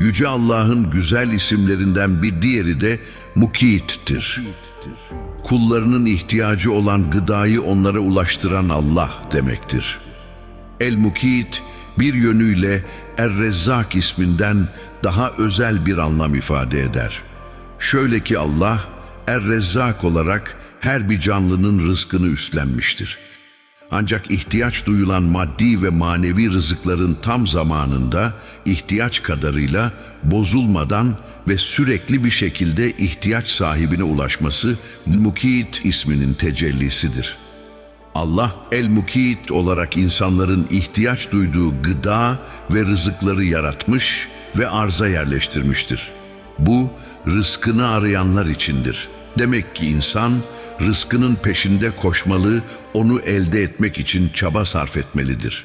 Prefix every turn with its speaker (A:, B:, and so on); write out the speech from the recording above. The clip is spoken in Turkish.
A: Yüce Allah'ın güzel isimlerinden bir diğeri de Mukit'tir. Kullarının ihtiyacı olan gıdayı onlara ulaştıran Allah demektir. El-Mukit bir yönüyle Er-Rezzak isminden daha özel bir anlam ifade eder. Şöyle ki Allah Er-Rezzak olarak her bir canlının rızkını üstlenmiştir. Ancak ihtiyaç duyulan maddi ve manevi rızıkların tam zamanında ihtiyaç kadarıyla bozulmadan ve sürekli bir şekilde ihtiyaç sahibine ulaşması Mukit isminin tecellisidir. Allah El-Mukit olarak insanların ihtiyaç duyduğu gıda ve rızıkları yaratmış ve arza yerleştirmiştir. Bu rızkını arayanlar içindir. Demek ki insan rızkının peşinde koşmalı, onu elde etmek için çaba sarf etmelidir.